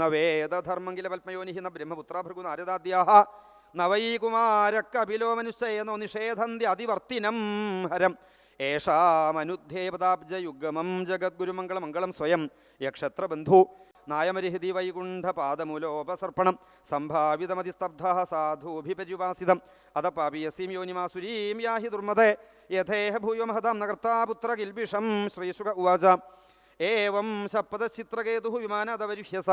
ന പത്മയോനിഹി ന ബ്രഹ്മപുത്ര ഭൃഗു നാരദാദ്യാഹ നവൈകുമാരക്കപിലോ മനുഷ്യനോ നിഷേധന്തി അതിവർത്തിനം ഹരം. ഏഷാമനുദ്ധേപദാബ്ജയുഗമം ജഗദ്ഗുരുമംഗളമംഗളം സ്വയം. യക്ഷത്രബന്ധു വൈകുണ്ഠ വൈകുണ്ഠപാദമൂലോപസർപ്പണം സംഭാവിതമതിസ്തബ്ധ സാധൂഭിപര്യുപാസിതം. അത പാപിയസീം യോനിമാസുരീം യാഹി ദുർമദേ. യഥേഹ ഭൂയോ മഹതാം നകർത്താപുത്ര കിൽബിഷം ശ്രീശുക ഉവാച. ഏവം സപ്പദശിത്രകേതു വിമാനതവരുഹ്യസ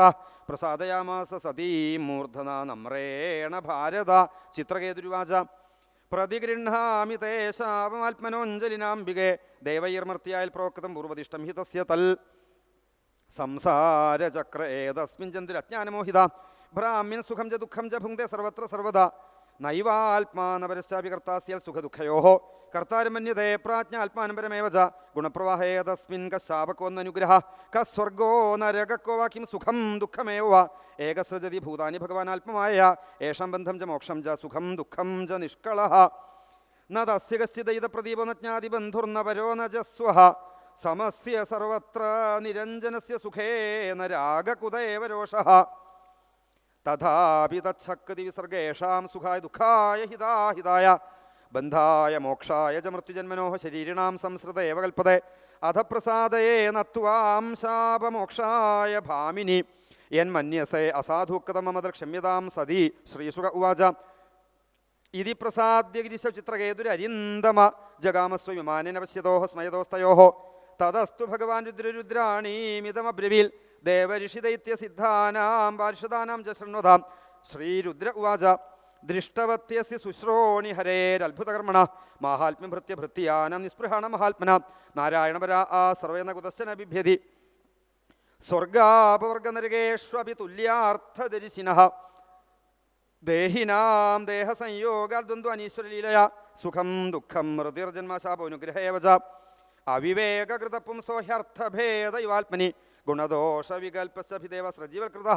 പ്രസാദയാമാസ സതീ മൂർധന നമ്രേണ ഭാരത. ചിത്രകേതുരുവാച. പ്രതിഗൃഹാമി തേ ശാപമാത്മനോഞ്ജലിനാംബികെ. ദേവൈർമർത്തിയാൽ പ്രോക്തം പൂർവദിഷ്ടം ഹി തസ്യ തൽ. സംസാരചക്ര ഏതസ്മിൻ ജന്തുരജ്ഞാനമോഹിത. ഭ്രാമ്യൻ സുഖം ച ദുഃഖം ച ഭുങ്ക്തെ സർവത്ര സർവദ. നൈവാത്മാനപരശ്ചാപി കർത്താസ്യൽ സുഖദുഃഖയോ. കർത്താരമന്യതേ പ്രാജ്ഞ ആത്മാനപരമേവ ഗുണപ്രവാഹേ തസ്മിൻ കശാപകോന്നനുഗ്രഹ കസ്വർഗോ നരകക്കോ വാക്യം സുഖം ദുഃഖമേവ ഏകസ്രജതി ഭൂതാനി ഭൂതാനി ഭഗവാനാത്മമായ ഏഷാം ബന്ധം ച മോക്ഷം ച സുഖം ദുഃഖം ച നിഷ്കള ന തസ്യ കശ്ചിദൈത പ്രദീപോ ന ജ്ഞാതി ബന്ധുർന പരോ ന ജസ്വഹ സമസ്യ സർവത്ര നിരഞ്ജനസ്യ സുഖേ ന രാഗകുതേവ രോഷഃ തഥാപി തച്ഛക്തി വിസർഗേഷാം സുഖായ ദുഃഖായ ഹിതാഹിതായ ബന്ധായ മോക്ഷായ ച മൃത്യുജന്മനോഹ ശരീരിണാം സംസ്കൃത ഏവ കൽപ്പതേ. അധ നത്വാം ശാപമോക്ഷായ ഭാമിനി. എൻ മന്യസേ അസാധുക്കതമമത ക്ഷമ്യതാം സതി. ശ്രീസുഖ ഉവാച. ഇതി പ്രസാദ്യ ചിത്രകേതുരരിന്തമ ജഗാമസ്വ വിമാനേന പശ്യതോഹ സ്മയതോസ്തയോ. തതസ്തു ഭഗവാൻ രുദ്രരുദ്രാണീമിതമബ്രവീൽ ദേവഋഷിദൈത്യസിദ്ധാനാം പാർഷദാനാം ച ശ്രീരുദ്ര ഉവാച. ദൃഷ്ടവത്യസ്യ ശുശ്രോണി ഹരേരത്ഭുതകർമ്മണ മാഹാത്മ്യം ഭൃത്യ ഭൃത്യാനം നിസ്പൃഹാണ മഹാത്മന നാരായണപര ആ സർവേന കുതശന ബിഭ്യതി. സ്വർഗാപവർഗനരകേഷ്വപി തുല്യാർത്ഥദരിശിന. ദേഹിനാം ദേഹസംയോഗദ്വന്ദ്വനീശ്വരലീലയ സുഖം ദുഃഖം ഹൃതിർജന്മശാപനുഗ്രഹേവച അവിവേകൃതപ്പും സോഹ്യർത്ഥഭേദയുവാത്മനി. ഗുണദോഷവികൽപ്പശ്ചിദേവ സജീവകൃത.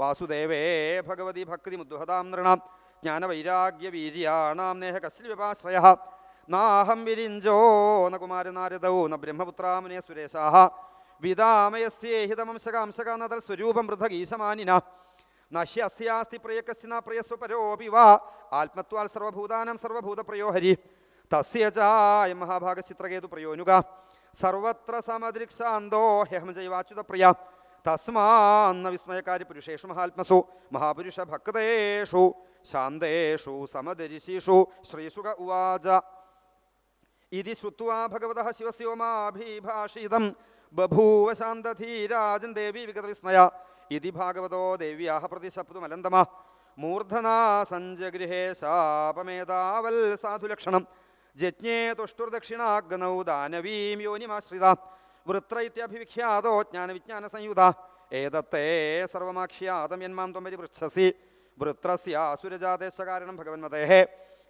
വാസുദേവേ ഭഗവതി ഭക്തി മുദ്വഹതാം നൃണാം. ജ്ഞാനവൈരാഗ്യവീര്യാണാം നേഹ കശ്യപാശ്രയ നാഹം വിരിഞ്ചോ ന കുമാരനാരദൗ ന ബ്രഹ്മപുത്രാമുനെ സുരേശാഹ വിദാമയസ്യേഹിതമംശകാംശക നതൽ സ്വരൂപം പൃഥഗീശമാനിന നഹ്യസ്യാസ്തി പ്രിയകസ്യ ന പ്രിയസ്വ പരോപി വാ. ആത്മത്വാൽ സർവഭൂതാനം സർവഭൂതപ്രയോഹരി. തസ്യ ചായ മഹാഭാഗചിത്രകേതു പ്രയോനുക. സർവത്ര സമദൃക്ഷാന്തോ ഹ്യഹം ജൈവാച്യുത പ്രിയ തസ്മാന്ന വിസ്മയകാരി പുരുഷേഷു മഹാത്മസു. മഹാപുരുഷ ഭക്തേഷു ശാന്തേഷു സമദരിശിഷു. ശ്രീസുഖ ഉവാച. ഇതി ശ്രുവാ ഭഗവത ശിവസ്യോമാഭിഭാഷിതം ബഭൂവ ശാന്തധീരാജൻ ദേവി വിഗതവിസ്മയ. ഇതി ഭാഗവതോ ദേവ്യാഹ പ്രതിശബ്ദമലന്തമ. മൂർധനാ സഞ്ജഗൃഹേ ശാപമേതാവൽ സാധുലക്ഷണം. ജജ്ഞേ തുഷ്ടുർദക്ഷിണാഗ്നൗ ദാനവീം യോനിമാശ്രിത. വൃത്രൈത്യഭിവിഖ്യാതോ ജ്ഞാനവിജ്ഞാനസംയുത. ഏതത്തെ സർവമാഖ്യാതം യന്മാം ത്വം പരിപൃച്ഛസി വൃത്രസ്യാസുരജാദേശകാരണം ഭഗവന്മതേ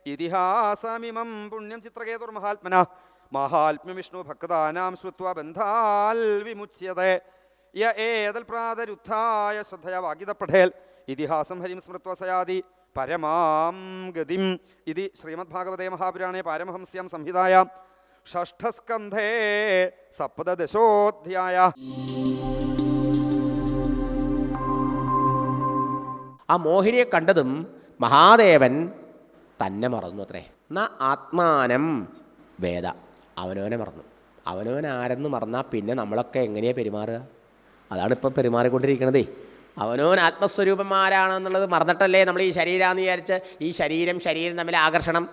ഇതിഹാസമിമം പുണ്യം ചിത്രകേതുർമഹാത്മന. മഹാത്മ്യ വിഷ്ണു ഭക്താനാം ശ്രുത്വ ബന്ധാൽ വിമുച്യത. യ ഏതൽ പ്രാതരുദ്ധായ ശ്രദ്ധയ വാഗിത പഠേൽ ഇതിഹാസം ഹരിം സ്മൃത്വ സയാതി പരമാം ഗതിം. ഇതി ശ്രീമദ്ഭാഗവതേ മഹാപുരാണേ പാരമഹംസ്യം സംഹിതായ. ഷഷ്ഠസ്കന്ധേ സപ്തദശോധ്യായ. ആ മോഹിനിയെ കണ്ടതും മഹാദേവൻ തന്നെ മറന്നു അത്രേ. എന്നാ ആത്മാനം വേദ. അവനവനെ മറന്നു. അവനവൻ ആരെന്ന് മറന്നാൽ പിന്നെ നമ്മളൊക്കെ എങ്ങനെയാണ് പെരുമാറുക? അതാണ് ഇപ്പം പെരുമാറിക്കൊണ്ടിരിക്കണതേ. അവനവൻ ആത്മസ്വരൂപന്മാരാണെന്നുള്ളത് മറന്നിട്ടല്ലേ നമ്മൾ ഈ ശരീരമാണെന്ന് വിചാരിച്ച് ഈ ശരീരം ശരീരം തമ്മിൽ ആകർഷണം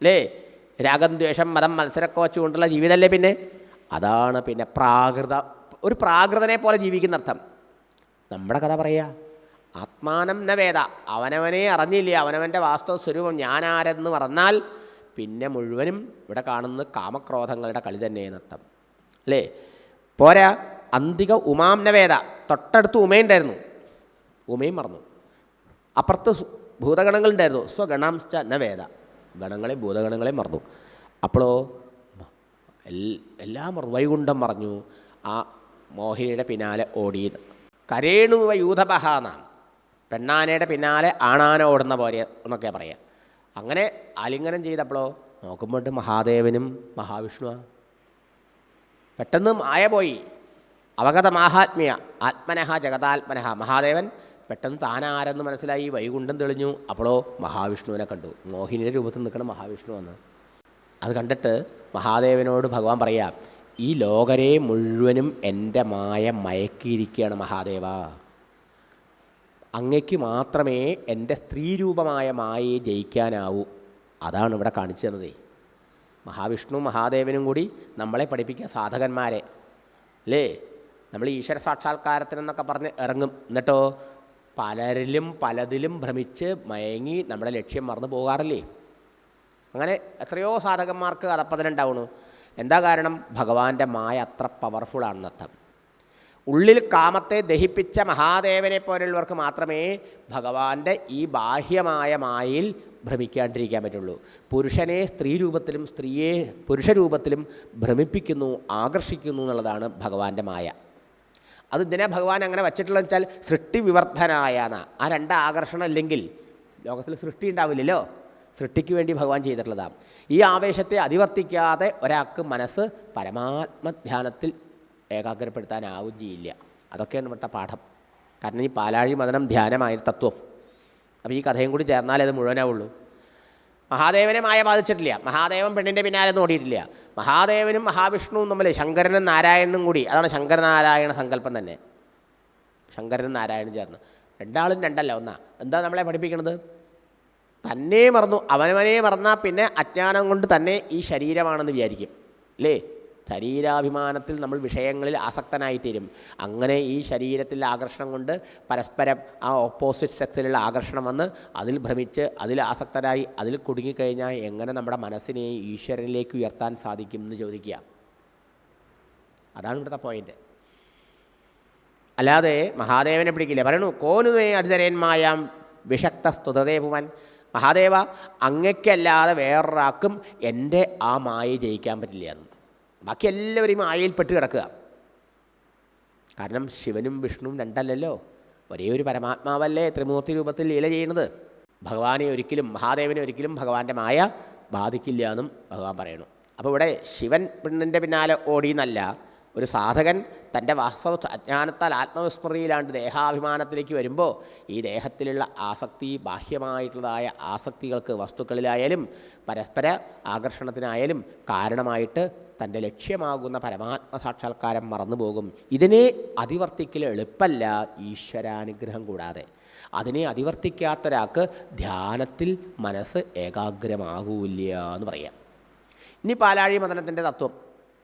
അല്ലേ രാഗം ദ്വേഷം മതം മത്സരമൊക്കെ വെച്ചുകൊണ്ടുള്ള ജീവിതമല്ലേ പിന്നെ? അതാണ് പിന്നെ പ്രാകൃത ഒരു പ്രാകൃതനെ പോലെ ജീവിക്കുന്ന അർത്ഥം നമ്മുടെ കഥ പറയുക. ആത്മാനം ന വേദ. അവനവനെ അറിഞ്ഞില്ല അവനവന്റെ വാസ്തവ സ്വരൂപം ഞാനാരെന്ന് മറന്നാൽ പിന്നെ മുഴുവനും ഇവിടെ കാണുന്ന കാമക്രോധങ്ങളുടെ കളി തന്നെ എന്നർത്ഥം അല്ലേ? പോരാ. അന്തിക ഉമാം നവേദ വേദ. തൊട്ടടുത്ത് ഉമയുണ്ടായിരുന്നു ഉമയും മറന്നു. അപ്പുറത്ത് ഭൂതഗണങ്ങളുണ്ടായിരുന്നു സ്വഗണാംശ ന വേദ. ഗണങ്ങളെ ഭൂതഗണങ്ങളെ മറന്നു. അപ്പോഴോ എല്ലാം വൈകുണ്ഠം മറഞ്ഞു. ആ മോഹിനിയുടെ പിന്നാലെ ഓടിയത്. കരേണുവ യൂഥപഹാന പെണ്ണാനയുടെ പിന്നാലെ ആണാന ഓടുന്ന പോലെ എന്നൊക്കെ പറയുക അങ്ങനെ ആലിംഗനം ചെയ്തപ്പോഴോ നോക്കുമ്പോൾ മഹാദേവനും മഹാവിഷ്ണുവാ. പെട്ടെന്ന് മായ പോയി. അവഗത മാഹാത്മ്യ ആത്മനഹ ജഗതാത്മനഹ മഹാദേവൻ പെട്ടെന്ന് താനാരെന്ന് മനസ്സിലായി. വൈകുണ്ഠം തെളിഞ്ഞു. അപ്പോഴോ മഹാവിഷ്ണുവിനെ കണ്ടു. മോഹിനിയുടെ രൂപത്തിൽ നിൽക്കണം മഹാവിഷ്ണു എന്ന് അത് കണ്ടിട്ട് മഹാദേവനോട് ഭഗവാൻ പറയാം ഈ ലോകരെ മുഴുവനും എന്റെ മായ മയക്കിയിരിക്കുകയാണ് മഹാദേവ. അങ്ങയ്ക്ക് മാത്രമേ എന്റെ സ്ത്രീരൂപമായ മായയെ ജയിക്കാനാവൂ. അതാണ് ഇവിടെ കാണിച്ചു തന്നതേ. മഹാവിഷ്ണു മഹാദേവനും കൂടി നമ്മളെ പഠിപ്പിക്കുക സാധകന്മാരെ. അല്ലേ നമ്മൾ ഈശ്വര സാക്ഷാത്കാരത്തിനെന്നൊക്കെ പറഞ്ഞ് ഇറങ്ങും. എന്നിട്ടോ? പലരിലും പലതിലും ഭ്രമിച്ച് മയങ്ങി നമ്മുടെ ലക്ഷ്യം മറന്നു പോകാറില്ലേ? അങ്ങനെ എത്രയോ സാധകന്മാർക്ക് അതപ്പതിനുണ്ടാവുന്നു എന്താ കാരണം? ഭഗവാന്റെ മായ അത്ര പവർഫുൾ ആണെന്നർത്ഥം. ഉള്ളിൽ കാമത്തെ ദഹിപ്പിച്ച മഹാദേവനെ പോലുള്ളവർക്ക് മാത്രമേ ഭഗവാന്റെ ഈ ബാഹ്യമായ മായയിൽ ഭ്രമിക്കാണ്ടിരിക്കാൻ പറ്റുള്ളൂ. പുരുഷനെ സ്ത്രീ രൂപത്തിലും സ്ത്രീയെ പുരുഷരൂപത്തിലും ഭ്രമിപ്പിക്കുന്നു ആകർഷിക്കുന്നു എന്നുള്ളതാണ് ഭഗവാന്റെ മായ. അത് ഇതിനെ ഭഗവാൻ അങ്ങനെ വച്ചിട്ടുള്ളതെന്ന് വെച്ചാൽ സൃഷ്ടി വിവർദ്ധനായ ആ രണ്ട് ആകർഷണം ഇല്ലെങ്കിൽ ലോകത്തിൽ സൃഷ്ടി ഉണ്ടാവില്ലല്ലോ. സൃഷ്ടിക്ക് വേണ്ടി ഭഗവാൻ ചെയ്തിട്ടുള്ളതാണ് ഈ ആവേശത്തെ അതിവർത്തിക്കാതെ ഒരാൾക്ക് മനസ്സ് പരമാത്മധ്യാനത്തിൽ ഏകാഗ്രപ്പെടുത്താനാവും ചെയ്യില്ല. അതൊക്കെയാണ് ഇവിടുത്തെ പാഠം. കാരണം ഈ പാലാഴി മതനം ധ്യാനമായ തത്വം. അപ്പോൾ ഈ കഥയും കൂടി ചേർന്നാലേ അത് മുഴുവനാവുള്ളൂ. മഹാദേവനെ മായ ബാധിച്ചിട്ടില്ല. മഹാദേവൻ പെണ്ണിന്റെ പിന്നാലെ ഓടിയിട്ടില്ല. മഹാദേവനും മഹാവിഷ്ണുവും തമ്മിൽ ശങ്കരനും നാരായണനും കൂടി. അതാണ് ശങ്കരനാരായണ സങ്കല്പം തന്നെ. ശങ്കരനും നാരായണനും ചേർന്ന്. രണ്ടാളും രണ്ടല്ല ഒന്നാ. എന്താ നമ്മളെ പഠിപ്പിക്കുന്നത് തന്നെ മറന്നു അവനവനെ മറന്നാൽ പിന്നെ അജ്ഞാനം കൊണ്ട് തന്നെ ഈ ശരീരമാണെന്ന് വിചാരിക്കും. അല്ലേ ശരീരാഭിമാനത്തിൽ നമ്മൾ വിഷയങ്ങളിൽ ആസക്തനായിത്തീരും. അങ്ങനെ ഈ ശരീരത്തിലെ ആകർഷണം കൊണ്ട് പരസ്പരം ആ ഓപ്പോസിറ്റ് സെക്സിലുള്ള ആകർഷണം വന്ന് അതിൽ ഭ്രമിച്ച് അതിൽ ആസക്തരായി അതിൽ കുടുങ്ങിക്കഴിഞ്ഞാൽ എങ്ങനെ നമ്മുടെ മനസ്സിനെ ഈശ്വരനിലേക്ക് ഉയർത്താൻ സാധിക്കും എന്ന് ചോദിക്കുക. അതാണ് ഇവിടുത്തെ പോയിന്റ് അല്ലാതെ മഹാദേവനെ പിടിക്കില്ല? പറയണു കോനുവേ അതിതരന്മായാം വിഷക്ത സ്തുതദേവുവൻ മഹാദേവ അങ്ങയ്ക്കല്ലാതെ വേറൊരാൾക്കും എന്റെ ആ മായ ജയിക്കാൻ പറ്റില്ല എന്ന്. ബാക്കി എല്ലാവരെയും ആയയിൽപ്പെട്ട് പെട്ട് കിടക്കുക. കാരണം ശിവനും വിഷ്ണുവും രണ്ടല്ലല്ലോ. ഒരേ ഒരു പരമാത്മാവല്ലേ ത്രിമൂർത്തി രൂപത്തിൽ ലീല ചെയ്യുന്നത്. ഭഗവാനെ ഒരിക്കലും മഹാദേവനെ ഒരിക്കലും ഭഗവാന്റെ മായ ബാധിക്കില്ല എന്നും ഭഗവാൻ പറയുന്നു. അപ്പോൾ ഇവിടെ ശിവൻ പെണ്ണിന്റെ പിന്നാലെ ഓടിയെന്നല്ല ഒരു സാധകൻ തന്റെ വാസ്തവ അജ്ഞാനത്താൽ ആത്മവിസ്മൃതിയിലാണ്ട് ദേഹാഭിമാനത്തിലേക്ക് വരുമ്പോൾ ഈ ദേഹത്തിലുള്ള ആസക്തി ബാഹ്യമായിട്ടുള്ളതായ ആസക്തികൾക്ക് വസ്തുക്കളിലായാലും പരസ്പര ആകർഷണത്തിനായാലും കാരണമായിട്ട് തന്റെ ലക്ഷ്യമാകുന്ന പരമാത്മ സാക്ഷാത്കാരം മറന്നുപോകും. ഇതിനെ അതിവർത്തിക്കൽ എളുപ്പമല്ല ഈശ്വരാനുഗ്രഹം കൂടാതെ. അതിനെ അതിവർത്തിക്കാത്തൊരാൾക്ക് ധ്യാനത്തിൽ മനസ്സ് ഏകാഗ്രമാകൂല്ല എന്ന് പറയാം. ഇനി പാലാഴി മദനത്തിന്റെ തത്വം.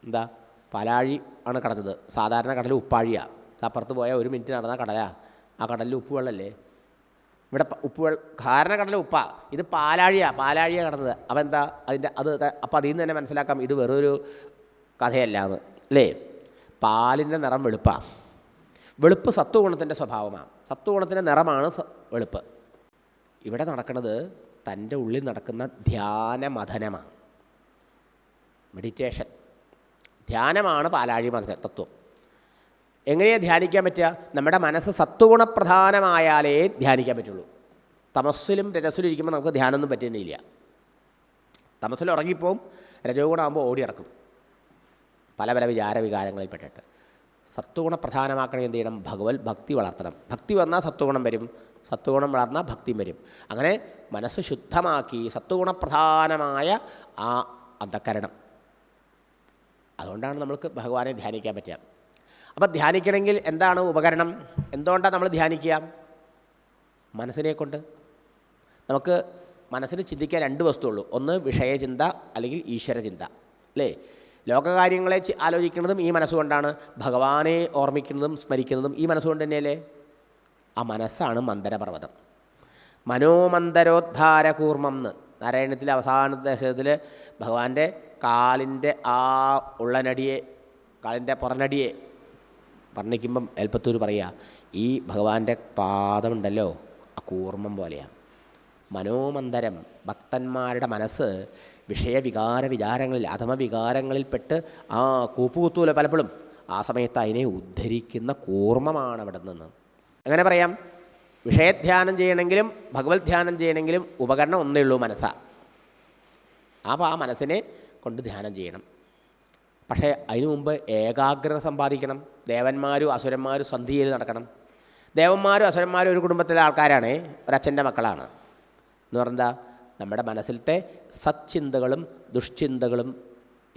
എന്താ? പാലാഴി ആണ് കടന്നത്. സാധാരണ കടൽ ഉപ്പാഴിയാണ് അപ്പുറത്ത് പോയാൽ ഒരു മിനിറ്റ് നടന്ന കടലാ. ആ കടലിൽ ഉപ്പ് വെള്ളമല്ലേ ഇവിടെ ഉപ്പ് ധാരണ കടല ഉപ്പാ. ഇത് പാലാഴിയാ പാലാഴിയ കടന്നത്. അപ്പം എന്താ അതിന്റെ അത് അപ്പോൾ അതിൽ നിന്ന് തന്നെ മനസ്സിലാക്കാം ഇത് വെറൊരു കഥയല്ല എന്ന് അല്ലേ? പാലിന്റെ നിറം വെളുപ്പാണ് വെളുപ്പ് സത്വഗുണത്തിന്റെ സ്വഭാവമാണ് സത്വഗുണത്തിന്റെ നിറമാണ് വെളുപ്പ്. ഇവിടെ നടക്കുന്നത് തന്റെ ഉള്ളിൽ നടക്കുന്ന ധ്യാന ധ്യാനമഥനമാണ് മെഡിറ്റേഷൻ ധ്യാനമാണ് പാലാഴി മഥന തത്വം. എങ്ങനെയാണ് ധ്യാനിക്കാൻ പറ്റുക? നമ്മുടെ മനസ്സ് സത്വഗുണപ്രധാനമായാലേ ധ്യാനിക്കാൻ പറ്റുള്ളൂ. തമസ്സിലും രജസ്സിലും ഇരിക്കുമ്പോൾ നമുക്ക് ധ്യാനമൊന്നും പറ്റുന്നില്ല. തമസ്സിൽ ഉറങ്ങിപ്പോവും രജോ ഗുണമാകുമ്പോൾ ഓടിയിറക്കും പല പല വിചാര വികാരങ്ങളിൽ പെട്ടിട്ട്. സത്വഗുണ പ്രധാനമാക്കണേ എന്ത് ചെയ്യണം? ഭഗവത് ഭക്തി വളർത്തണം. ഭക്തി വന്നാൽ സത്വഗുണം വരും. സത്വഗുണം വളർന്നാൽ ഭക്തി വരും. അങ്ങനെ മനസ്സ് ശുദ്ധമാക്കി സത്വഗുണപ്രധാനമായ ആ അന്ധക്കരണം അതുകൊണ്ടാണ് നമ്മൾക്ക് ഭഗവാനെ ധ്യാനിക്കാൻ പറ്റുക. അപ്പം ധ്യാനിക്കണമെങ്കിൽ എന്താണ് ഉപകരണം? എന്തുകൊണ്ടാണ് നമ്മൾ ധ്യാനിക്കുക? മനസ്സിനെ കൊണ്ട്. നമുക്ക് മനസ്സിന് ചിന്തിക്കാൻ രണ്ട് വസ്തുള്ളൂ ഒന്ന് വിഷയചിന്ത അല്ലെങ്കിൽ ഈശ്വരചിന്ത. അല്ലേ? ലോകകാര്യങ്ങളെ ആലോചിക്കുന്നതും ഈ മനസ്സുകൊണ്ടാണ്. ഭഗവാനെ ഓർമ്മിക്കുന്നതും സ്മരിക്കുന്നതും ഈ മനസ്സുകൊണ്ട് തന്നെയല്ലേ? ആ മനസ്സാണ് മന്ദരപർവതം. മനോമന്ദരോദ്ധാര കൂർമ്മം എന്ന് നാരായണത്തിലെ അവസാന ദശകത്തിൽ ഭഗവാന്റെ കാലിന്റെ ആ ഉള്ളനടിയെ കാലിന്റെ പുറനടിയെ വർണിക്കുമ്പം എൽപ്പത്തൂർ പറയുക ഈ ഭഗവാന്റെ പാദമുണ്ടല്ലോ ആ കൂർമ്മം പോലെയാണ് മനോമന്ദരം ഭക്തന്മാരുടെ മനസ്സ് വിഷയവികാര വിചാരങ്ങളിൽ അധമവികാരങ്ങളിൽപ്പെട്ട് ആ കൂപ്പുകുത്തൂല പലപ്പോഴും ആ സമയത്ത് അതിനെ ഉദ്ധരിക്കുന്ന കൂർമ്മമാണ് അവിടെ നിന്ന്. അങ്ങനെ പറയാം? വിഷയധ്യാനം ചെയ്യണമെങ്കിലും ഭഗവത് ധ്യാനം ചെയ്യണമെങ്കിലും ഉപകരണം ഒന്നേ ഉള്ളൂ മനസ്സാണ് അപ്പോൾ ആ മനസ്സിനെ കൊണ്ട് ധ്യാനം ചെയ്യണം. പക്ഷേ അതിനു മുമ്പ് ഏകാഗ്രത സമ്പാദിക്കണം. ദേവന്മാരും അസുരന്മാരും സന്ധിയിൽ നടക്കണം. ദേവന്മാരും അസുരന്മാരും ഒരു കുടുംബത്തിലെ ആൾക്കാരാണ് ഒരച്ഛന്റെ മക്കളാണ്. എന്ന് പറഞ്ഞാൽ നമ്മുടെ മനസ്സിലത്തെ സച്ചിന്തകളും ദുഷ്ചിന്തകളും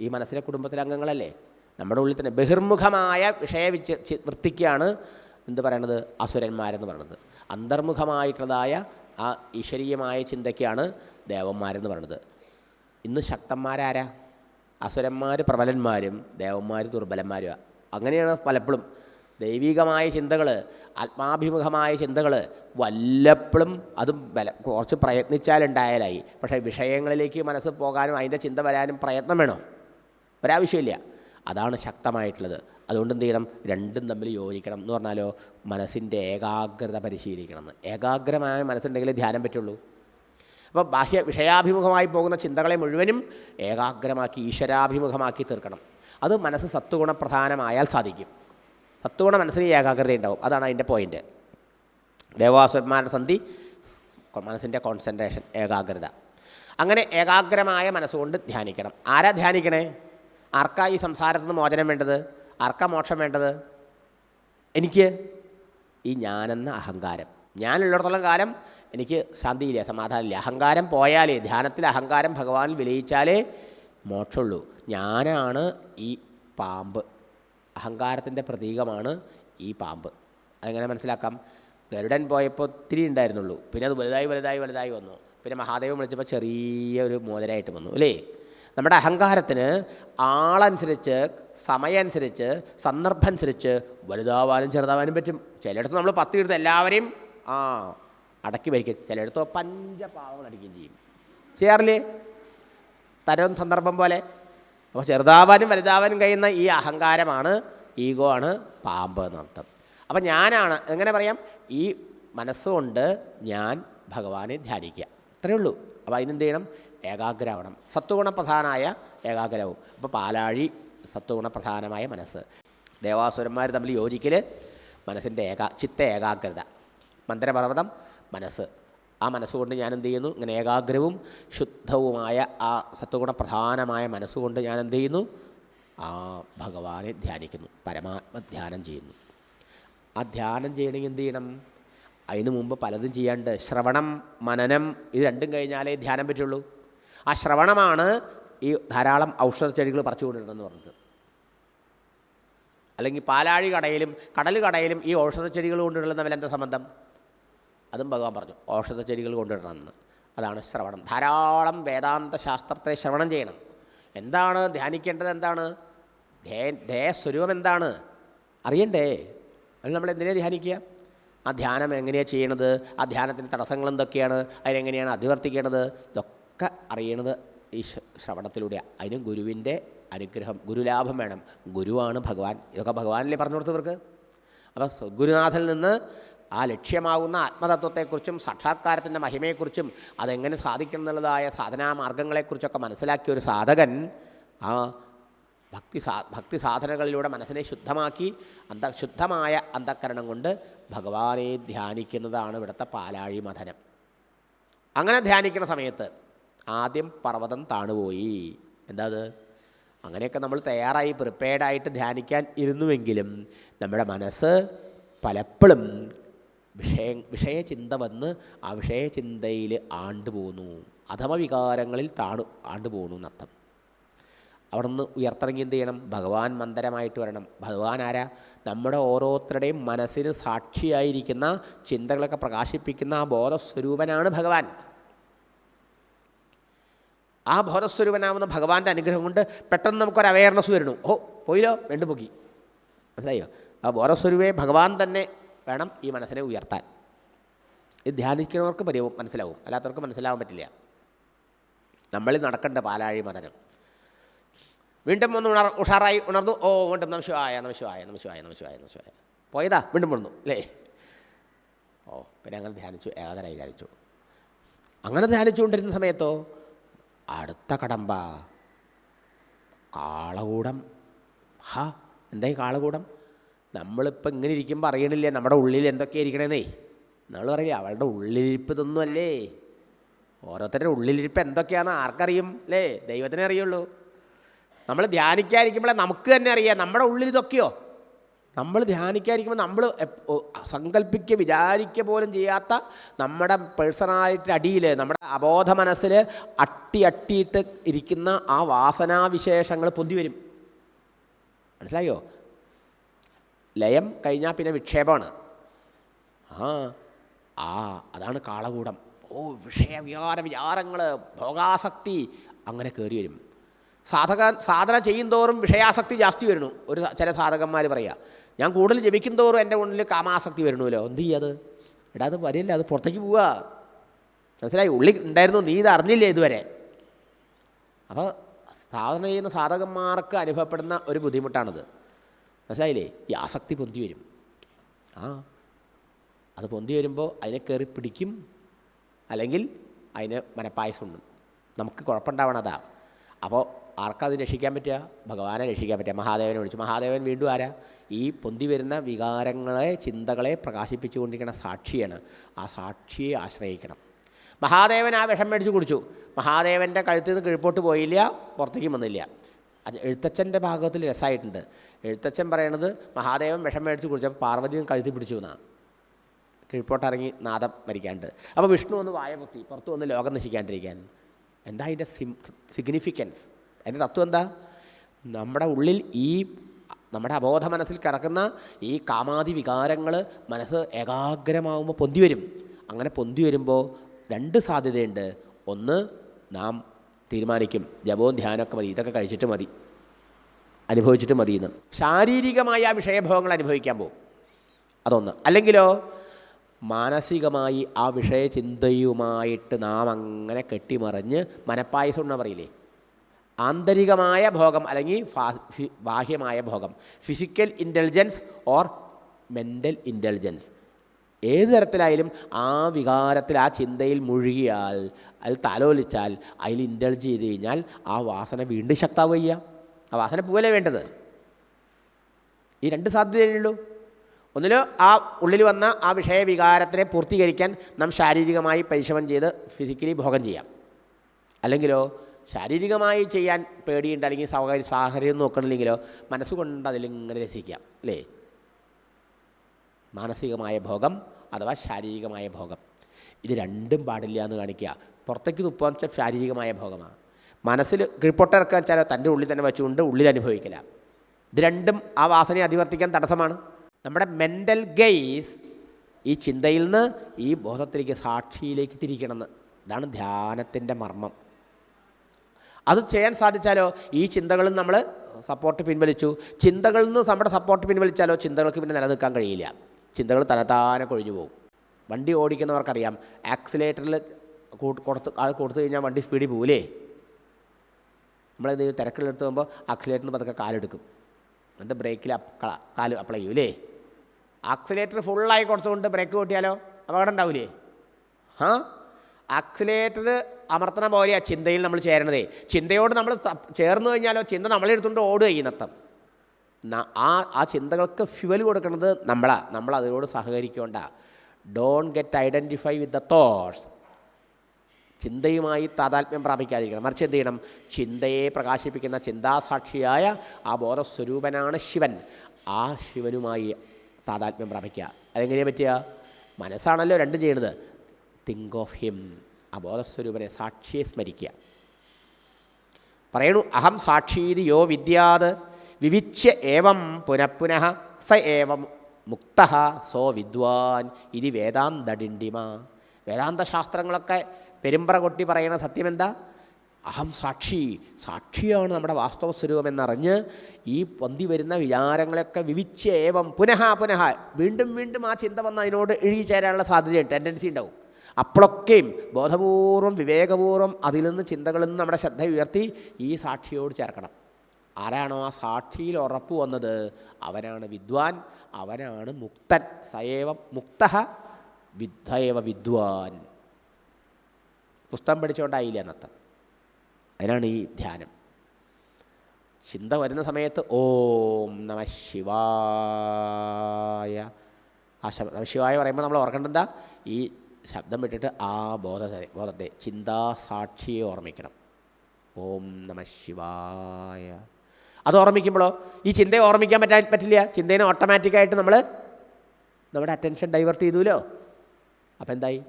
ഈ മനസ്സിലെ കുടുംബത്തിലെ അംഗങ്ങളല്ലേ? നമ്മുടെ ഉള്ളിൽ തന്നെ ബഹിർമുഖമായ വിഷയ വിച്ച് വൃത്തിക്കാണ് എന്ത് പറയണത്? അസുരന്മാരെന്ന് പറയുന്നത് അന്തർമുഖമായിട്ടുള്ളതായ ആ ഈശ്വരീയമായ ചിന്തയ്ക്കാണ് ദേവന്മാരെന്ന് പറയുന്നത് ഇന്ന് ശക്തന്മാരാരാ? അസുരന്മാർ പ്രബലന്മാരും ദേവന്മാർ ദുർബലന്മാരും അങ്ങനെയാണ് പലപ്പോഴും ദൈവികമായ ചിന്തകൾ ആത്മാഭിമുഖമായ ചിന്തകൾ വല്ലപ്പോഴും അതും ബല കുറച്ച് പ്രയത്നിച്ചാലുണ്ടായാലായി. പക്ഷേ വിഷയങ്ങളിലേക്ക് മനസ്സ് പോകാനും അതിന്റെ ചിന്ത വരാനും പ്രയത്നം വേണോ? ഒരാവശ്യമില്ല. അതാണ് ശക്തമായിട്ടുള്ളത്. അതുകൊണ്ട് എന്ത് ചെയ്യണം? രണ്ടും തമ്മിൽ യോജിക്കണം എന്ന് പറഞ്ഞാലോ മനസ്സിന്റെ ഏകാഗ്രത പരിശീലിക്കണം. എന്ന് ഏകാഗ്രമായ മനസ്സുണ്ടെങ്കിലേ ധ്യാനം പറ്റുള്ളൂ. അപ്പോൾ ബാഹ്യ വിഷയാഭിമുഖമായി പോകുന്ന ചിന്തകളെ മുഴുവനും ഏകാഗ്രമാക്കി ഈശ്വരാഭിമുഖമാക്കി തീർക്കണം. അത് മനസ്സ് സത്വഗുണപ്രധാനമായാൽ സാധിക്കും. സത്വഗുണ മനസ്സിന് ഏകാഗ്രത ഉണ്ടാവും. അതാണ് അതിന്റെ പോയിന്റ് ദേവാസുരന്മാരുടെ സന്ധി മനസ്സിന്റെ കോൺസെൻട്രേഷൻ ഏകാഗ്രത. അങ്ങനെ ഏകാഗ്രമായ മനസ്സുകൊണ്ട് ധ്യാനിക്കണം. ആരാ ധ്യാനിക്കണേ? ആർക്കാ ഈ സംസാരത്തിൽ നിന്ന് മോചനം വേണ്ടത്? ആർക്കാ മോക്ഷം വേണ്ടത്? എനിക്ക് ഈ ഞാനെന്ന അഹങ്കാരം. ഞാനുള്ളിടത്തോളം കാലം എനിക്ക് ശാന്തിയില്ല സമാധാനമില്ല. അഹങ്കാരം പോയാലേ ധ്യാനത്തിൽ അഹങ്കാരം ഭഗവാനിൽ വിലയിച്ചാലേ മോക്ഷമുള്ളൂ. ഞാനാണ് ഈ പാമ്പ്. അഹങ്കാരത്തിന്റെ പ്രതീകമാണ് ഈ പാമ്പ്. അതെങ്ങനെ മനസ്സിലാക്കാം? ഗരുഡൻ പോയപ്പോൾ ഒത്തിരി ഉണ്ടായിരുന്നുള്ളൂ. പിന്നെ അത് വലുതായി വലുതായി വലുതായി വന്നു. പിന്നെ മഹാദേവൻ വിളിച്ചപ്പോൾ ചെറിയ ഒരു മോചനായിട്ട് വന്നു അല്ലേ? നമ്മുടെ അഹങ്കാരത്തിന് ആളനുസരിച്ച് സമയമനുസരിച്ച് സന്ദർഭമനുസരിച്ച് വലുതാവാനും ചെറുതാവാനും പറ്റും. ചിലയിടത്ത് നമ്മൾ പത്ത് എടുത്ത് എല്ലാവരെയും ആ അടക്കി ഭരിക്കും. ചിലയിടത്തോ പഞ്ചപാവങ്ങൾ അടിക്കുകയും ചെയ്യും. ചെയ്യാറില്ലേ? തരം സന്ദർഭം പോലെ. അപ്പോൾ ചെറുതാവാനും വലുതാവാനും കഴിയുന്ന ഈ അഹങ്കാരമാണ് ഈഗോ ആണ് പാമ്പ് എന്നർത്ഥം അപ്പം ഞാനാണ് എങ്ങനെ പറയാം? ഈ മനസ്സുകൊണ്ട് ഞാൻ ഭഗവാനെ ധ്യാനിക്കുക. അത്രയേ ഉള്ളൂ. അപ്പോൾ അതിനെന്ത് ചെയ്യണം? ഏകാഗ്രമാവണം. സത്വഗുണപ്രധാനായ ഏകാഗ്രവും. അപ്പോൾ പാലാഴി സത്വഗുണപ്രധാനമായ മനസ്സ്. ദേവാസുരന്മാർ തമ്മിൽ യോജിക്കൽ മനസ്സിന്റെ ഏകാ ചിത്ത ഏകാഗ്രത. മന്ദിരപർവതം മനസ്സ്. ആ മനസ്സുകൊണ്ട് ഞാൻ എന്ത് ചെയ്യുന്നു? ഇങ്ങനെ ഏകാഗ്രവും ശുദ്ധവുമായ ആ സത്വഗുണപ്രധാനമായ മനസ്സുകൊണ്ട് ഞാൻ എന്ത് ചെയ്യുന്നു? ആ ഭഗവാനെ ധ്യാനിക്കുന്നു. പരമാത്മധ്യാനം ചെയ്യുന്നു. ആ ധ്യാനം ചെയ്യണമെങ്കിൽ എന്ത് ചെയ്യണം? അതിനു മുമ്പ് പലതും ചെയ്യാണ്ട് ശ്രവണം മനനം ഇത് രണ്ടും കഴിഞ്ഞാലേ ധ്യാനം പറ്റുള്ളൂ. ആ ശ്രവണമാണ് ഈ ധാരാളം ഔഷധ ചെടികൾ പറിച്ചുകൊണ്ടിരുന്നെന്ന് പറഞ്ഞത്. അല്ലെങ്കിൽ പാലാഴി കടയിലും കടൽ കടയിലും ഈ ഔഷധ ചെടികൾ കൊണ്ടുള്ള തമ്മിൽ എന്താ സംബന്ധം? അതും ഭഗവാൻ പറഞ്ഞു ഔഷധ ചെടികൾ കൊണ്ടുവരണമെന്ന് അതാണ് ശ്രവണം. ധാരാളം വേദാന്ത ശാസ്ത്രത്തെ ശ്രവണം ചെയ്യണം. എന്താണ് ധ്യാനിക്കേണ്ടത് എന്താണ്? ധേ ധേയസ്വരൂപം എന്താണ്? അറിയണ്ടേ? അത് നമ്മൾ എന്തിനെ ധ്യാനിക്കുക? ആ ധ്യാനം എങ്ങനെയാണ് ചെയ്യണത്? ആ ധ്യാനത്തിന്റെ തടസ്സങ്ങൾ എന്തൊക്കെയാണ്? അതിനെങ്ങനെയാണ് അതിവർത്തിക്കേണ്ടത് ഇതൊക്കെ അറിയണത് ഈ ശ്ര- ശ്രവണത്തിലൂടെയാണ് അതിനും ഗുരുവിന്റെ അനുഗ്രഹം ഗുരുലാഭം വേണം. ഗുരുവാണ് ഭഗവാൻ. ഇതൊക്കെ ഭഗവാനല്ലേ പറഞ്ഞു കൊടുത്തവർക്ക്? അപ്പോൾ ഗുരുനാഥനിൽ നിന്ന് ആ ലക്ഷ്യമാവുന്ന ആത്മതത്വത്തെക്കുറിച്ചും സാക്ഷാത്കാരത്തിന്റെ മഹിമയെക്കുറിച്ചും അതെങ്ങനെ സാധിക്കണം എന്നുള്ളതായ സാധനാ മാർഗങ്ങളെക്കുറിച്ചൊക്കെ മനസ്സിലാക്കിയ ഒരു സാധകൻ ആ ഭക്തി സാ ഭക്തി സാധനകളിലൂടെ മനസ്സിനെ ശുദ്ധമാക്കി അന്ത ശുദ്ധമായ അന്ധക്കരണം കൊണ്ട് ഭഗവാനെ ധ്യാനിക്കുന്നതാണ് ഇവിടുത്തെ പാലാഴി മഥനം. അങ്ങനെ ധ്യാനിക്കുന്ന സമയത്ത് ആദ്യം പർവതം താണുപോയി. എന്താ അത് അങ്ങനെയൊക്കെ നമ്മൾ തയ്യാറായി പ്രിപ്പയർഡായിട്ട് ധ്യാനിക്കാൻ ഇരുന്നുവെങ്കിലും നമ്മുടെ മനസ്സ് പലപ്പോഴും വിഷയ വിഷയചിന്ത വന്ന് ആ വിഷയചിന്തയിൽ ആണ്ടുപോകുന്നു അധമ വികാരങ്ങളിൽ താണു ആണ്ടുപോകുന്നു എന്നർത്ഥം. അവിടെ നിന്ന് ഉയർത്തണമെങ്കിൽ എന്ത് ചെയ്യണം? ഭഗവാൻ മന്ദരമായിട്ട് വരണം. ഭഗവാൻ ആരാ? നമ്മുടെ ഓരോരുത്തരുടെയും മനസ്സിന് സാക്ഷിയായിരിക്കുന്ന ചിന്തകളൊക്കെ പ്രകാശിപ്പിക്കുന്ന ആ ബോധസ്വരൂപനാണ് ഭഗവാൻ. ആ ബോധസ്വരൂപനാവുന്ന ഭഗവാന്റെ അനുഗ്രഹം കൊണ്ട് പെട്ടെന്ന് നമുക്കൊരു അവയർനെസ് വരുന്നു. ഓ പോയില്ലോ രണ്ട് പൊക്കി. മനസ്സിലായോ? ആ ബോധസ്വരൂപേ ഭഗവാൻ തന്നെ വേണം ഈ മനസ്സിനെ ഉയർത്താൻ. ഇത് ധ്യാനിക്കുന്നവർക്ക് പരി മനസ്സിലാവും. അല്ലാത്തവർക്ക് മനസ്സിലാവാൻ പറ്റില്ല. നമ്മളിൽ നടക്കേണ്ട പാലാഴി മതനം വീണ്ടും ഒന്ന് ഉണർ ഉഷാറായി ഉണർന്നു. ഓ വീണ്ടും നമശിവായ നമശിവായ നമശിവായ നമശിവായ നമശിവായ പോയതാ വീണ്ടും വന്നു അല്ലേ? ഓ പിന്നെ അങ്ങനെ ധ്യാനിച്ചു ഏകാഗ്രമായി ധ്യാനിച്ചു. അങ്ങനെ ധ്യാനിച്ചുകൊണ്ടിരുന്ന സമയത്തോ അടുത്ത കടമ്പ കാളകൂടം. ഹാ എന്തായി കാളകൂടം? നമ്മളിപ്പോൾ ഇങ്ങനെ ഇരിക്കുമ്പോൾ അറിയണില്ലേ? നമ്മുടെ ഉള്ളിൽ എന്തൊക്കെ ഇരിക്കണേന്നേ? നമ്മൾ പറയില്ല അവളുടെ ഉള്ളിലിരിപ്പ് ഇതൊന്നും അല്ലേ ഓരോരുത്തരുടെ ഉള്ളിലിരിപ്പ് എന്തൊക്കെയാണെന്ന് ആർക്കറിയും അല്ലേ? ദൈവത്തിനെ അറിയുള്ളൂ. നമ്മൾ ധ്യാനിക്കാതിരിക്കുമ്പോഴേ നമുക്ക് തന്നെ അറിയാം നമ്മുടെ ഉള്ളിൽ ഇതൊക്കെയോ? നമ്മൾ ധ്യാനിക്കാതിരിക്കുമ്പോൾ നമ്മൾ സങ്കല്പിക്കുക വിചാരിക്കുക പോലും ചെയ്യാത്ത നമ്മുടെ പേഴ്സണാലിറ്റി അടിയിൽ നമ്മുടെ അബോധ മനസ്സിൽ അട്ടി അട്ടിയിട്ട് ഇരിക്കുന്ന ആ വാസനാവിശേഷങ്ങൾ പൊന്തി വരും. മനസ്സിലായോ? ലയം കഴിഞ്ഞാൽ പിന്നെ വിക്ഷേപമാണ്. ആ ആ അതാണ് കാളകൂടം. ഓ വിഷയ വികാര വിചാരങ്ങൾ ഭോഗാസക്തി അങ്ങനെ കയറി വരും. സാധക സാധന ചെയ്യുന്തോറും വിഷയാസക്തി ജാസ്തി വരുന്നു. ഒരു ചില സാധകന്മാർ പറയുക ഞാൻ കൂടുതൽ ജപിക്കും തോറും എന്റെ ഉള്ളിൽ കാമാസക്തി വരണമല്ലോ എന്ത് ചെയ്യത് എടാ അത് വരില്ല അത് പുറത്തേക്ക് പോവുക മനസ്സിലായി? ഉള്ളിൽ ഉണ്ടായിരുന്നു നീ ഇത് അറിഞ്ഞില്ല ഇതുവരെ? അപ്പോൾ സാധന ചെയ്യുന്ന സാധകന്മാർക്ക് അനുഭവപ്പെടുന്ന ഒരു ബുദ്ധിമുട്ടാണിത്. മനസ്സിലായില്ലേ? ഈ ആസക്തി പൊന്തി വരും. ആ അത് പൊന്തി വരുമ്പോൾ അതിനെ കയറി പിടിക്കും. അല്ലെങ്കിൽ അതിന് മനപ്പായസമുണ്ട് നമുക്ക് കുഴപ്പമുണ്ടാവണതാ അപ്പോൾ ആർക്കത് രക്ഷിക്കാൻ പറ്റുക? ഭഗവാനെ രക്ഷിക്കാൻ പറ്റുക. മഹാദേവനെ വിളിച്ചു. മഹാദേവൻ വീണ്ടും ആരാ? ഈ പൊന്തി വരുന്ന വികാരങ്ങളെ ചിന്തകളെ പ്രകാശിപ്പിച്ചുകൊണ്ടിരിക്കുന്ന സാക്ഷിയാണ്. ആ സാക്ഷിയെ ആശ്രയിക്കണം. മഹാദേവൻ ആ വിഷം മേടിച്ച് കുടിച്ചു. മഹാദേവന്റെ കഴുത്തിൽ നിന്ന് കിഴിപ്പോട്ട് പോയില്ല പുറത്തേക്ക് വന്നില്ല. എഴുത്തച്ഛന്റെ ഭാഗത്തിൽ രസമായിട്ടുണ്ട് എഴുത്തച്ഛൻ പറയണത് മഹാദേവൻ വിഷം മേടിച്ച് കുടിച്ചപ്പോൾ പാർവതിയും കഴുത്തി പിടിച്ചു എന്നാണ് കീഴ്പോട്ടിറങ്ങി നാദം മരിക്കാണ്ട്. അപ്പോൾ വിഷ്ണു ഒന്ന് വായ പൊത്തി പുറത്തു വന്ന് ലോകം നശിക്കാണ്ടിരിക്കാൻ. എന്താ അതിന്റെ സിഗ്നിഫിക്കൻസ് അതിന്റെ തത്വം എന്താ? നമ്മുടെ ഉള്ളിൽ ഈ നമ്മുടെ അബോധ മനസ്സിൽ കിടക്കുന്ന ഈ കാമാതി വികാരങ്ങൾ മനസ്സ് ഏകാഗ്രമാവുമ്പോൾ പൊന്തി വരും. അങ്ങനെ പൊന്തി വരുമ്പോൾ രണ്ട് സാധ്യതയുണ്ട്. ഒന്ന് നാം തീരുമാനിക്കും. ജപവും ധ്യാനമൊക്കെ മതി. ഇതൊക്കെ കഴിച്ചിട്ട് മതി. അനുഭവിച്ചിട്ട് മതിയെന്ന്. ശാരീരികമായ വിഷയഭോഗങ്ങൾ അനുഭവിക്കാൻ പോകും. അതൊന്ന്. അല്ലെങ്കിലോ മാനസികമായി ആ വിഷയചിന്തയുമായിട്ട് നാം അങ്ങനെ കെട്ടിമറിഞ്ഞ് മനപ്പായസം എന്ന് പറയില്ലേ? ആന്തരികമായ ഭോഗം അല്ലെങ്കിൽ ബാഹ്യമായ ഭോഗം. Physical intelligence or mental intelligence ഏത് തരത്തിലായാലും ആ വികാരത്തിൽ ആ ചിന്തയിൽ മുഴുകിയാൽ അതിൽ തലോലിച്ചാൽ അതിൽ ഇന്റലിജ് ചെയ്ത് കഴിഞ്ഞാൽ ആ വാസന വീണ്ടും ശക്താവുക ആ വാസന പോവല്ലേ വേണ്ടത്? ഈ രണ്ട് സാധ്യതയുള്ളൂ ഒന്നിലോ ആ ഉള്ളിൽ വന്ന ആ വിഷയവികാരത്തിനെ പൂർത്തീകരിക്കാൻ നാം ശാരീരികമായി പരിശ്രമം ചെയ്ത് ഫിസിക്കലി ഭോഗം ചെയ്യാം. അല്ലെങ്കിലോ ശാരീരികമായി ചെയ്യാൻ പേടിയുണ്ട് അല്ലെങ്കിൽ സൗകര്യ സാഹചര്യം നോക്കണില്ലെങ്കിലോ മനസ്സുകൊണ്ട് അതിലിങ്ങനെ രസിക്കാം അല്ലേ? മാനസികമായ ഭോഗം അഥവാ ശാരീരികമായ ഭോഗം. ഇത് രണ്ടും പാടില്ല എന്ന് കാണിക്കുക. പുറത്തേക്ക് തുപ്പാന്ന് ശാരീരികമായ ഭോഗമാണ്. മനസ്സിൽ കീഴ്പൊട്ടിറക്കാൻ വെച്ചാൽ തന്റെ ഉള്ളിൽ തന്നെ വെച്ചുകൊണ്ട് ഉള്ളിൽ അനുഭവിക്കില്ല. ഇത് രണ്ടും ആ വാസനയെ അധിവർത്തിക്കാൻ തടസ്സമാണ്. നമ്മുടെ മെന്റൽ ഗെയ്സ് ഈ ചിന്തയിൽ നിന്ന് ഈ ബോധത്തിലേക്ക് സാക്ഷിയിലേക്ക് തിരിക്കണമെന്ന്. ഇതാണ് ധ്യാനത്തിന്റെ മർമ്മം. അത് ചെയ്യാൻ സാധിച്ചാലോ? ഈ ചിന്തകളിൽ നമ്മൾ സപ്പോർട്ട് പിൻവലിച്ചു. ചിന്തകളിൽ നിന്ന് നമ്മുടെ സപ്പോർട്ട് പിൻവലിച്ചാലോ? ചിന്തകൾക്ക് പിന്നെ നിലനിൽക്കാൻ കഴിയില്ല. ചിന്തകൾ തലതാനെ കൊഴിഞ്ഞു പോകും. വണ്ടി ഓടിക്കുന്നവർക്കറിയാം. ആക്സിലേറ്ററിൽ കൊടുത്ത് കൊടുത്തു കഴിഞ്ഞാൽ വണ്ടി സ്പീഡിൽ പോകൂലേ നമ്മളത് തിരക്കിലെടുത്ത് പോകുമ്പോൾ അക്സിലേറ്ററിന് പതുക്കെ കാലെടുക്കും. എന്നിട്ട് ബ്രേക്കിൽ കാൽ അപ്ലൈ ചെയ്യും അല്ലേ ആക്സിലേറ്റർ ഫുള്ളായി കൊടുത്തുകൊണ്ട് ബ്രേക്ക് കൂട്ടിയാലോ അപകടം ഉണ്ടാവില്ലേ ആ ആക്സിലേറ്റർ അമർത്തണ പോലെയാണ് ചിന്തയിൽ നമ്മൾ ചേരണതേ. ചിന്തയോട് നമ്മൾ ചേർന്ന് കഴിഞ്ഞാലോ? ചിന്ത നമ്മളെടുത്തുകൊണ്ട് ഓടുക ഈ നൃത്തം. ആ ആ ചിന്തകൾക്ക് ഫ്യുവൽ കൊടുക്കുന്നത് നമ്മളാണ് നമ്മൾ അതിനോട് സഹകരിക്കേണ്ട. Don't get identify with the thoughts ചിന്തയുമായി താതാത്മ്യം പ്രാപിക്കാതിരിക്കണം. മറിച്ച് എന്ത് ചെയ്യണം? ചിന്തയെ പ്രകാശിപ്പിക്കുന്ന ചിന്താസാക്ഷിയായ ആ ബോധസ്വരൂപനാണ് ശിവൻ. ആ ശിവനുമായി താതാത്മ്യം പ്രാപിക്കുക. അതെങ്ങനെയാണ് പറ്റുക? മനസ്സാണല്ലോ രണ്ടും ചെയ്യണത് തിങ്ക് ഓഫ് ഹിം ആ ബോധസ്വരൂപനെ സാക്ഷിയെ സ്മരിക്കുക. പറയണു അഹം സാക്ഷീതി യോ വിദ്യാത്? വിവിച്യ ഏവം പുനഃപുനഃ സ ഏവം മുക്ത സോ വിദ്വാൻ. ഇത് വേദാന്തഡിണ്ടിമ വേദാന്ത ശാസ്ത്രങ്ങളൊക്കെ പെരുമ്പറ കൊട്ടി പറയുന്ന സത്യം എന്താ അഹം സാക്ഷി സാക്ഷിയാണ് നമ്മുടെ വാസ്തവ സ്വരൂപം എന്നറിഞ്ഞ് ഈ പൊന്തി വരുന്ന വിചാരങ്ങളൊക്കെ വിവിച്ച് ഏവം പുനഃ പുനഃ വീണ്ടും വീണ്ടും ആ ചിന്ത വന്ന് അതിനോട് ഇഴുകി ചേരാനുള്ള സാധ്യതയുണ്ട് ടെൻഡൻസി ഉണ്ടാവും. അപ്പോഴൊക്കെയും ബോധപൂർവം വിവേകപൂർവം അതിൽ നിന്ന് ചിന്തകളിൽ നിന്ന് നമ്മുടെ ശ്രദ്ധ ഉയർത്തി ഈ സാക്ഷിയോട് ചേർക്കണം. ആരാണോ ആ സാക്ഷിയിൽ ഉറപ്പ് വന്നത്? അവനാണ് വിദ്വാൻ അവനാണ് മുക്തൻ സയേവം മുക്ത വിദ്ധയവ വിദ്വാൻ. പുസ്തകം പഠിച്ചുകൊണ്ടായില്ല എന്നർത്ഥം അതിനാണ് ഈ ധ്യാനം. ചിന്ത വരുന്ന സമയത്ത് ഓം നമ ശിവായ. ആ ശബ്ദം നമ ശിവായ പറയുമ്പോൾ നമ്മൾ ഓർക്കേണ്ടത് എന്താ ഈ ശബ്ദം വിട്ടിട്ട് ആ ബോധത്തെ ബോധത്തെ ചിന്താസാക്ഷിയെ ഓർമ്മിക്കണം. ഓം നമ ശിവായ. അത് ഓർമ്മിക്കുമ്പോഴോ? ഈ ചിന്തയെ ഓർമ്മിക്കാൻ പറ്റാൻ പറ്റില്ല. ചിന്തേനെ ഓട്ടോമാറ്റിക്കായിട്ട് നമ്മൾ നമ്മുടെ അറ്റൻഷൻ ഡൈവേർട്ട് ചെയ്തുല്ലോ അപ്പോൾ എന്തായി?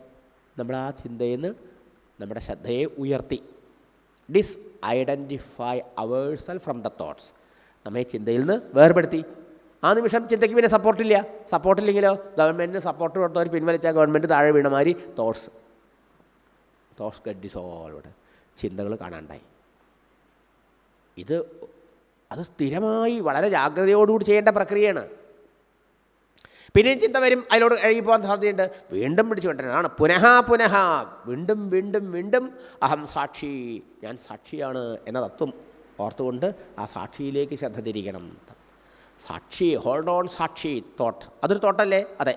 നമ്മൾ ആ ചിന്തയിൽ നിന്ന് നമ്മുടെ ശ്രദ്ധയെ ഉയർത്തി. Disidentify ourselves from the thoughts നമ്മെ ചിന്തയിൽ നിന്ന് വേർപെടുത്തി. ആ നിമിഷം ചിന്തയ്ക്ക് പിന്നെ സപ്പോർട്ടില്ല സപ്പോർട്ടില്ലെങ്കിലോ ഗവൺമെന്റിന് സപ്പോർട്ട് കൊടുത്തവർ പിൻവലിച്ചാൽ ഗവൺമെന്റ് താഴെ വീണ മാതിരി തോട്ട്സ് തോട്ട്സ് ഗെറ്റ് ഡിസോൾവഡ് ചിന്തകൾ കാണാണ്ടായി. ഇത് അത് സ്ഥിരമായി വളരെ ജാഗ്രതയോടുകൂടി ചെയ്യേണ്ട പ്രക്രിയയാണ്. പിന്നെയും ചിന്ത വരും അതിലോട് കഴുകി പോകാൻ സാധ്യതയുണ്ട്. വീണ്ടും പിടിച്ചു കൊണ്ടുവരാനാണ് പുനഃ പുനഃ. വീണ്ടും വീണ്ടും വീണ്ടും അഹം സാക്ഷി ഞാൻ സാക്ഷിയാണ് എന്ന തത്വം ഓർത്തുകൊണ്ട് ആ സാക്ഷിയിലേക്ക് ശ്രദ്ധ തിരിക്കണം സാക്ഷി ഹോൾഡ് ഓൺ സാക്ഷി തോട്ട് അതൊരു തോട്ടല്ലേ അതെ.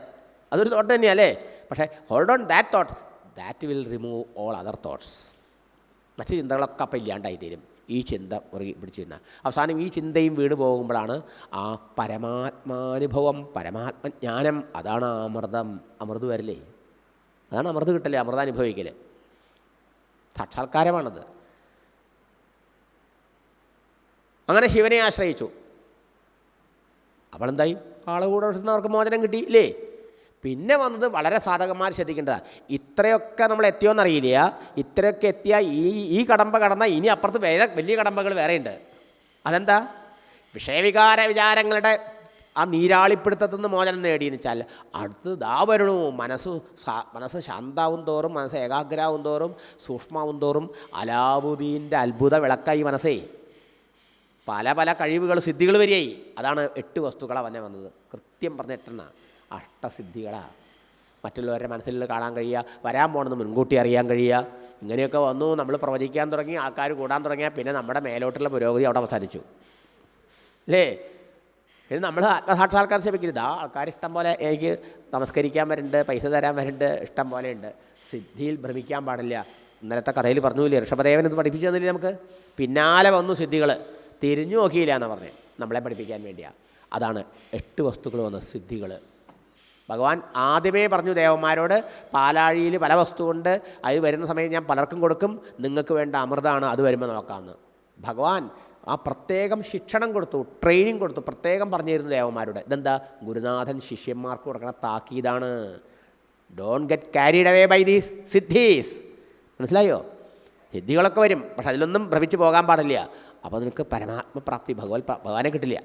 അതൊരു തോട്ട് തന്നെയല്ലേ? പക്ഷേ hold on that thought that will remove all other thoughts മറ്റു ചിന്തകളൊക്കെ അപ്പം ഇല്ലാണ്ടായി തീരും ഈ ചിന്ത മുറുകി പിടിച്ചിരുന്ന. അവസാനം ഈ ചിന്തയും വീണ് പോകുമ്പോഴാണ് ആ പരമാത്മാനുഭവം പരമാത്മജ്ഞാനം അതാണ് അമൃതം. അമൃത് വരലേ അതാണ് അമൃത് കിട്ടലേ അമൃത അനുഭവിക്കൽ സാക്ഷാത്കാരമാണത്. അങ്ങനെ ശിവനെ ആശ്രയിച്ചു. അവളെന്തായി? ആളെ കൂടെ അവർക്ക് മോചനം കിട്ടി ഇല്ലേ? പിന്നെ വന്നത് വളരെ സാധകന്മാർ ശ്രദ്ധിക്കേണ്ടതാണ് ഇത്രയൊക്കെ നമ്മൾ എത്തിയോന്നറിയില്ല. ഇത്രയൊക്കെ എത്തിയാൽ ഈ ഈ കടമ്പ കടന്നാൽ ഇനി അപ്പുറത്ത് വേറെ വലിയ കടമ്പകൾ വേറെയുണ്ട്. അതെന്താ? വിഷയവികാര വിചാരങ്ങളുടെ ആ നീരാളിപ്പിടുത്തത്തിൽ നിന്ന് മോചനം നേടിയെന്ന് വെച്ചാൽ അടുത്ത് ദാ വരണു. മനസ്സ് മനസ്സ് ശാന്താവും തോറും മനസ്സ് ഏകാഗ്രാവും തോറും സൂക്ഷ്മാവും തോറും അലാവുദ്ദീന്റെ അത്ഭുത വിളക്കായി മനസ്സേ. പല പല കഴിവുകൾ സിദ്ധികൾ വരികയായി. അതാണ് എട്ട് വസ്തുക്കളാണ് വന്നെ വന്നത്. കൃത്യം പറഞ്ഞ എട്ടെണ്ണ. അഷ്ടസിദ്ധികളാണ് മറ്റുള്ളവരുടെ മനസ്സിൽ കാണാൻ കഴിയുക വരാൻ പോകണമെന്ന് മുൻകൂട്ടി അറിയാൻ കഴിയുക. ഇങ്ങനെയൊക്കെ വന്നു നമ്മൾ പ്രവചിക്കാൻ തുടങ്ങി ആൾക്കാർ കൂടാൻ തുടങ്ങിയാൽ പിന്നെ നമ്മുടെ മേലോട്ടുള്ള പുരോഗതി അവിടെ അവസാനിച്ചു. അല്ലേ? പിന്നെ നമ്മൾ ആത്മസാക്ഷാത്കാരം ശ്രമിക്കരുത്. ആ ആൾക്കാർ ഇഷ്ടം പോലെ എനിക്ക് നമസ്കരിക്കാൻ വരുന്നുണ്ട് പൈസ തരാൻ വരുന്നുണ്ട് ഇഷ്ടം പോലെ ഉണ്ട്. സിദ്ധിയിൽ ഭ്രമിക്കാൻ പാടില്ല. ഇന്നലത്തെ കഥയിൽ പറഞ്ഞില്ലേ ഋഷഭദേവൻ ഇത് പഠിപ്പിച്ചു തന്നില്ലേ നമുക്ക്? പിന്നാലെ വന്നു സിദ്ധികൾ തിരിഞ്ഞു നോക്കിയില്ല എന്ന് പറഞ്ഞ്. നമ്മളെ പഠിപ്പിക്കാൻ വേണ്ടിയാണ് അതാണ് എട്ട് വസ്തുക്കൾ വന്ന സിദ്ധികൾ ഭഗവാൻ ആദ്യമേ പറഞ്ഞു ദേവന്മാരോട് പാലാഴിയിൽ പല വസ്തുവുണ്ട് അതിൽ വരുന്ന സമയം ഞാൻ പലർക്കും കൊടുക്കും നിങ്ങൾക്ക് വേണ്ട അമൃതാണ് അത് വരുമ്പോൾ നോക്കാമെന്ന് ഭഗവാൻ ആ പ്രത്യേകം ശിക്ഷണം കൊടുത്തു ട്രെയിനിങ് കൊടുത്തു പ്രത്യേകം പറഞ്ഞിരുന്നു ദേവന്മാരോട്. ഇതെന്താ? ഗുരുനാഥൻ ശിഷ്യന്മാർക്ക് കൊടുക്കണ താക്കീതാണ്. Don't get carried away by these siddhis മനസ്സിലായോ? സിദ്ധികളൊക്കെ വരും പക്ഷെ അതിലൊന്നും ഭ്രമിച്ച് പോകാൻ പാടില്ല. അപ്പോൾ നിനക്ക് പരമാത്മപ്രാപ്തി ഭഗവത് ഭഗവാനെ കിട്ടില്ല.